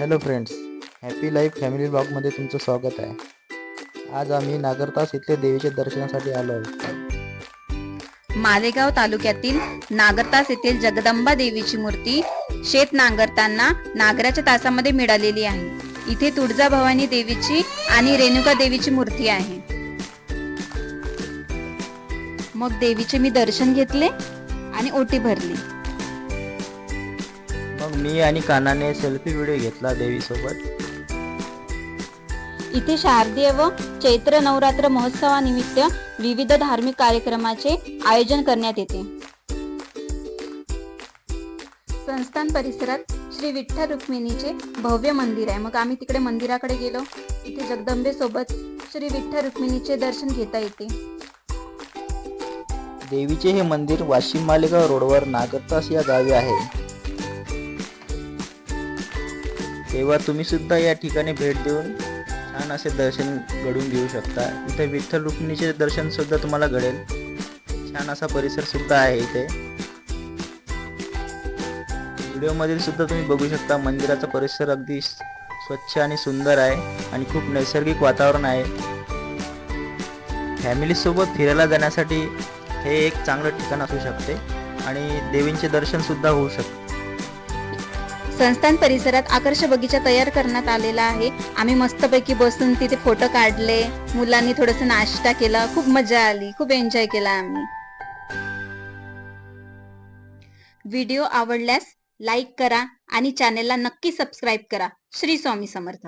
Hello friends happy life family ब्लॉगमध्ये तुमचं स्वागत आहे. आज आम्ही नागरतास इथले देवीच्या दर्शनासाठी आलो आहोत. मालेगाव तालुक्यातील नागरतास येथील जगदंबा देवीची मूर्ती शेत नांगरताना नागराच्या तासामध्ये मिळालेली आहे. इथे तुळजा भवानी देवीची आणि रेणुका देवीची मूर्ती आहे. मग देवीचे मी दर्शन घेतले आणि ओटी भरली. मग मी आणि कानाने सेल्फी व्हिडिओ घेतला देवीसोबत. इथे शारदीय व चैत्र नवरात्र महोत्सवानिमित्त विविध धार्मिक कार्यक्रमाचे आयोजन करण्यात येते. संस्थान परिसरात श्री विठ्ठल रुक्मिणीचे भव्य मंदिर आहे. मग आम्ही तिकडे मंदिराकडे गेलो. इथे जगदंबे सोबत श्री विठ्ठल रुक्मिणीचे दर्शन घेता येते. देवीचे हे मंदिर वाशिम मालेगाव रोडवर नागरतास या गावी आहे. तेव्हा तुम्ही सुद्धा या ठिकाणी भेट देऊन छान असे दर्शन घडून घेऊ शकता. इथे विठ्ठल रुक्मिणीचे दर्शन सुद्धा तुम्हाला घडेल. छान असा परिसर सुद्धा आहे इथे. व्हिडिओमधील सुद्धा तुम्ही बघू शकता मंदिराचा परिसर अगदी स्वच्छ आणि सुंदर आहे आणि खूप नैसर्गिक वातावरण आहे. फॅमिलीसोबत फिरायला जाण्यासाठी हे एक चांगलं ठिकाण असू शकते आणि देवींचे दर्शनसुद्धा होऊ शकते. संस्थान परिसरात आकर्ष बगीचा तयार करण्यात आलेला आहे. आम्ही मस्तपैकी बसून तिथे फोटो काढले. मुलांनी थोडस नाश्ता केला. खूप मजा आली. खूप एन्जॉय केला आम्ही. व्हिडिओ आवडल्यास लाईक करा आणि चॅनेलला नक्की सबस्क्राईब करा. श्री स्वामी समर्थ.